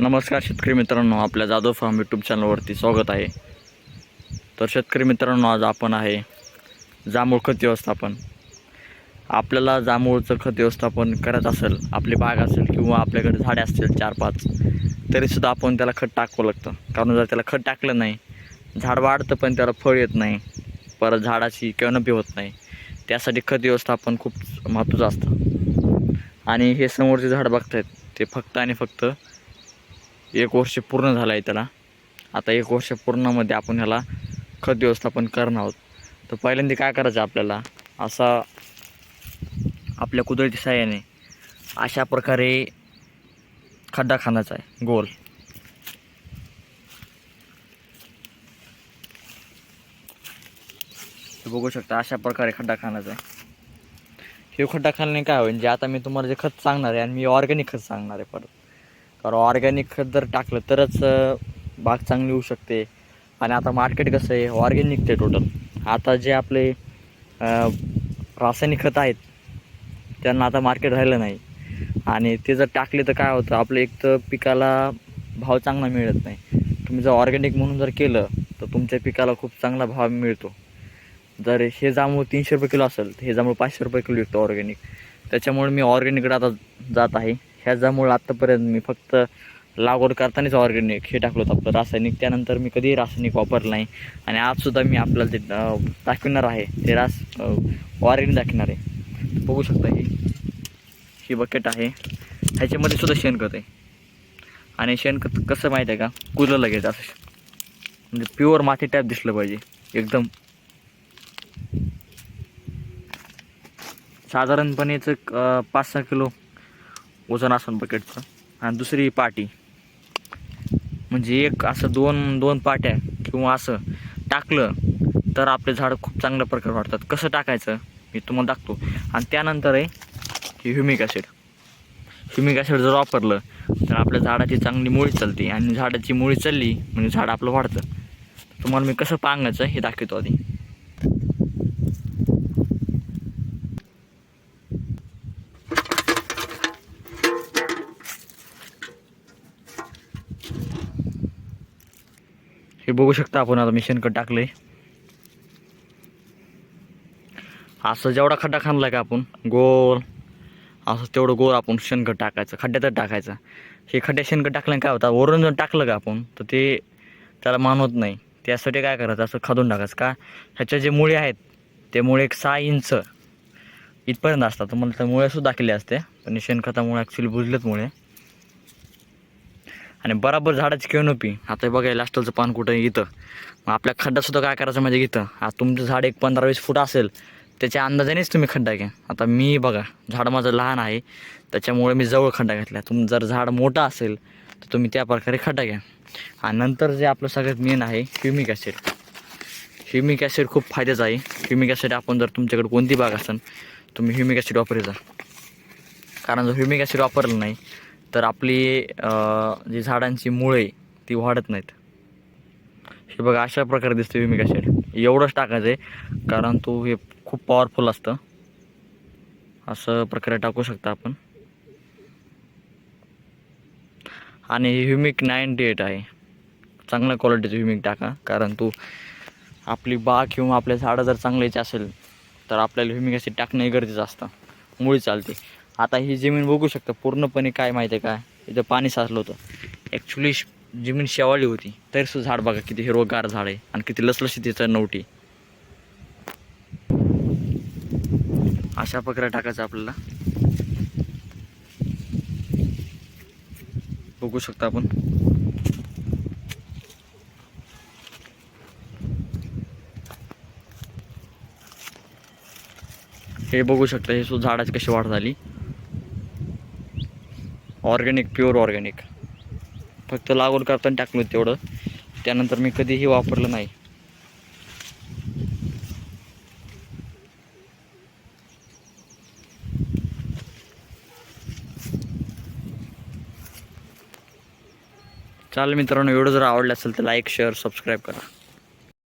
नमस्कार शेतकरी मित्रांनो आपल्या जाधव फार्म यूट्यूब चॅनलवरती स्वागत आहे. तर शेतकरी मित्रांनो आज आपण आहे जांभूळ खत व्यवस्थापन. आपल्याला जांभूळचं खत व्यवस्थापन करायचं असेल आपली बाग असेल किंवा आपल्याकडे झाडे असतील चार पाच तरीसुद्धा आपण त्याला खत टाकावं लागतं. कारण जर त्याला खत टाकलं नाही झाड वाढतं पण त्याला फळ येत नाही परत झाडाची कॅनपी होत नाही त्यासाठी खत व्यवस्थापन खूप महत्त्वाचं असतं. आणि हे समोरचे झाड बघतायत ते फक्त आणि फक्त एक वर्ष पूर्ण झालं आहे त्याला. आता एक वर्ष पूर्णमध्ये आपण ह्याला खत व्यवस्थापन करणार आहोत. तर पहिल्यांदा काय करायचं आपल्याला? असा आपल्या कुदरती साह्याने अशा प्रकारे खड्डा खाण्याचा आहे गोल. बघू शकता अशा प्रकारे खड्डा खाण्याचा आहे. हे खड्डा खाल्ल्याने काय होईल जे आता मी तुम्हाला जे खत सांगणार आहे आणि मी ऑर्गॅनिक खत सांगणार आहे परत. कारण ऑर्गॅनिक खत जर टाकलं तरच बाग चांगली होऊ शकते. आणि आता मार्केट कसं आहे ऑर्गॅनिक ते टोटल आता जे आपले रासायनिक खत आहेत त्यांना आता मार्केट राहिलं नाही. आणि ते जर टाकले तर काय होतं आपलं एक तर पिकाला भाव चांगला मिळत नाही. तुम्ही जर ऑर्गॅनिक म्हणून जर केलं तर तुमच्या पिकाला खूप चांगला भाव मिळतो. जर हे जांभूळ तीनशे रुपये किलो असेल तर हे जांभूळ पाचशे रुपये किलो विकतो ऑर्गॅनिक त्याच्यामुळे मी ऑर्गॅनिककडे आता जात आहे. ह्याच्यामुळं आत्तापर्यंत मी फक्त लागवड करतानाच ऑर्गॅनिक हे टाकलं होतं. आपलं रासायनिक त्यानंतर मी कधीही रासायनिक वापरलं नाही. आणि आजसुद्धा मी आपल्याला ते दाखविणार आहे ते रास ऑर्गॅनिक दाखवणार आहे. बघू शकता ही ही बकेट आहे. ह्याच्यामध्ये सुद्धा शेणखत आहे. आणि शेणखत कसं माहीत आहे का? कुजलं लगेच असं. म्हणजे प्युअर माती टाईप दिसलं पाहिजे. एकदम. साधारणपणेच पाच सहा किलो वजन असेल बकेटचं आणि दुसरी पाटी. म्हणजे एक असं दोन दोन पाट्या किंवा असं टाकलं तर आपले झाडं खूप चांगल्या प्रकारे वाढतात. कसं टाकायचं? मी तुम्हाला दाखवतो. आणि त्यानंतर आहे की ह्युमिक ॲसिड ह्युमिक ॲसिड जर वापरलं तर आपल्या झाडाची चांगली मुळी चालते. आणि झाडाची मुळी चालली म्हणजे झाड आपलं वाढतं. तुम्हाला मी कसं पांगायचं हे दाखवतो आधी. हे बघू शकता आपण आता मी शेणखत टाकलंय. असं जेवढा खड्डा खाणला का आपण गोल असं तेवढं गोल आपण शेणखत टाकायचं खड्ड्यातच टाकायचं. हे खड्ड्या शेणखत टाकल्याने काय होतं वरून जर टाकलं का आपण तर ते त्याला मान होत नाही. त्यासाठी काय करायचं असं खादून टाकायचं. का ह्याच्या जे मुळे आहेत ते मुळे एक सहा इंच इथपर्यंत असतात. तर मला त्या मुळेसुद्धा केले असते. पण शेणखतामुळे ॲक्च्युली बुजलेत मुळे. आणि बराबर झाडाची केनोपी आता हे बघा लास्टलचं पान कुठं इथं. मग आपल्या खड्डासुद्धा काय करायचं म्हणजे इथं? आता तुमचं झाड एक पंधरा वीस फूट असेल त्याच्या अंदाजानेच तुम्ही खड्डा घ्या. आता मी बघा झाड माझं लहान आहे त्याच्यामुळे मी जवळ खड्डा घेतला. तुम जर झाड मोठं असेल तर तुम्ही त्या प्रकारे खड्डा घ्या. आणि नंतर जे आपलं सगळ्यात मेन आहे ह्युमिक ॲसिड ह्युमिक ॲसिड खूप फायद्याचं आहे. ह्युमिक ॲसिड आपण जर तुमच्याकडे कोणती बाग असेल तुम्ही ह्युमिक ॲसिड वापरायचा कारण जर ह्युमिक ॲसिड वापरलं नाही तर आपली जी झाडांची मुळे ती वाढत नाहीत. हे बघा अशा प्रकारे दिसते विमिका शेड एवढंच टाकायचं आहे कारण तो हे खूप पॉवरफुल असतं. असं प्रकारे टाकू शकता आपण. आणि हे ह्युमिक नाईन्टी एट आहे. चांगल्या क्वालिटीचं ह्युमिक टाका कारण तू आपली बाग किंवा आपल्या झाडं जर चांगल्याची असेल तर आपल्याला ह्युमिक ॲसिड टाकणंही गरजेचं असतं. मुळी चालते. आता ही जमीन बघू शकता पूर्णपणे काय माहिती आहे काय इथं पाणी साचलं होतं. ॲक्च्युली जमीन शेवाळी होती. तरी सुद्धा झाड बघा किती हिरवगार झाड आहे आणि किती लसलशी तिथं नवटी. अशा प्रकारे टाकायचं आपल्याला. बघू शकता आपण. हे बघू शकता हे सुद्धा झाडाची कशी वाढ झाली. Organic pure organic. फक्त लागवड करताना टाकलं तेवढं. त्यानंतर मी कधीही वापरलं नाही. चालेल मित्रांनो व्हिडिओ जर आवडला असेल तर लाईक शेअर सबस्क्राईब करा.